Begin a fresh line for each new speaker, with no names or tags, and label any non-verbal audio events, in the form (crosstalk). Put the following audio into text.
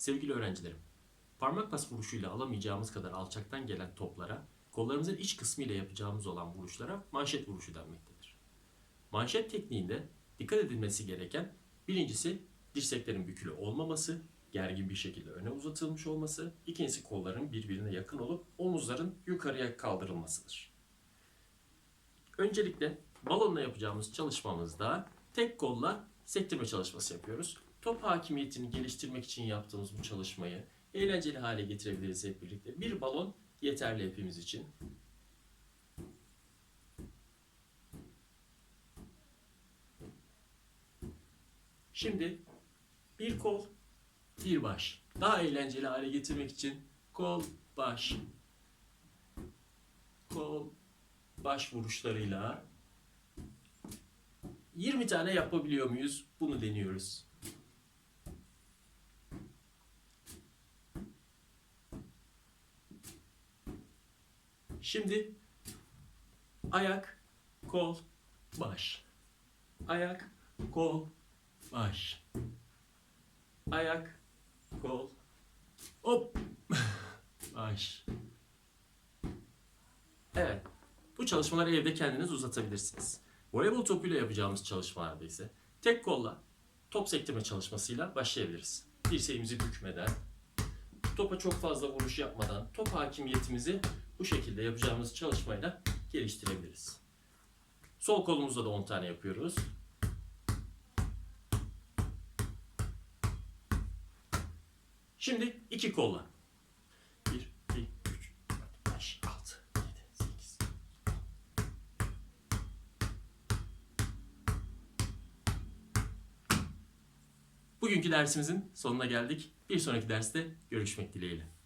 Sevgili öğrencilerim, parmak bas vuruşuyla alamayacağımız kadar alçaktan gelen toplara, kollarımızın iç kısmı ile yapacağımız olan vuruşlara manşet vuruşu denmektedir. Manşet tekniğinde dikkat edilmesi gereken birincisi dirseklerin bükülü olmaması, gergin bir şekilde öne uzatılmış olması, ikincisi kolların birbirine yakın olup omuzların yukarıya kaldırılmasıdır. Öncelikle balonla yapacağımız çalışmamızda tek kolla sektirme çalışması yapıyoruz. Top hakimiyetini geliştirmek için yaptığımız bu çalışmayı eğlenceli hale getirebiliriz hep birlikte. Bir balon yeterli hepimiz için. Şimdi bir kol, bir baş. Daha eğlenceli hale getirmek için kol, baş, kol, baş vuruşlarıyla 20 tane yapabiliyor muyuz? Bunu deniyoruz. Şimdi ayak, kol, baş. Ayak, kol, baş. Ayak, kol, hop, (laughs) baş. Evet. Bu çalışmaları evde kendiniz uzatabilirsiniz. Voleybol topuyla yapacağımız çalışmalarda ise tek kolla top sektirme çalışmasıyla başlayabiliriz. Dirseğimizi bükmeden, topa çok fazla vuruş yapmadan top hakimiyetimizi bu şekilde yapacağımız çalışmayla geliştirebiliriz. Sol kolumuzda da 10 tane yapıyoruz. Şimdi iki kolla. 1, 2, 3, 4, 5, 6, 7, 8, Bugünkü dersimizin sonuna geldik. Bir sonraki derste görüşmek dileğiyle.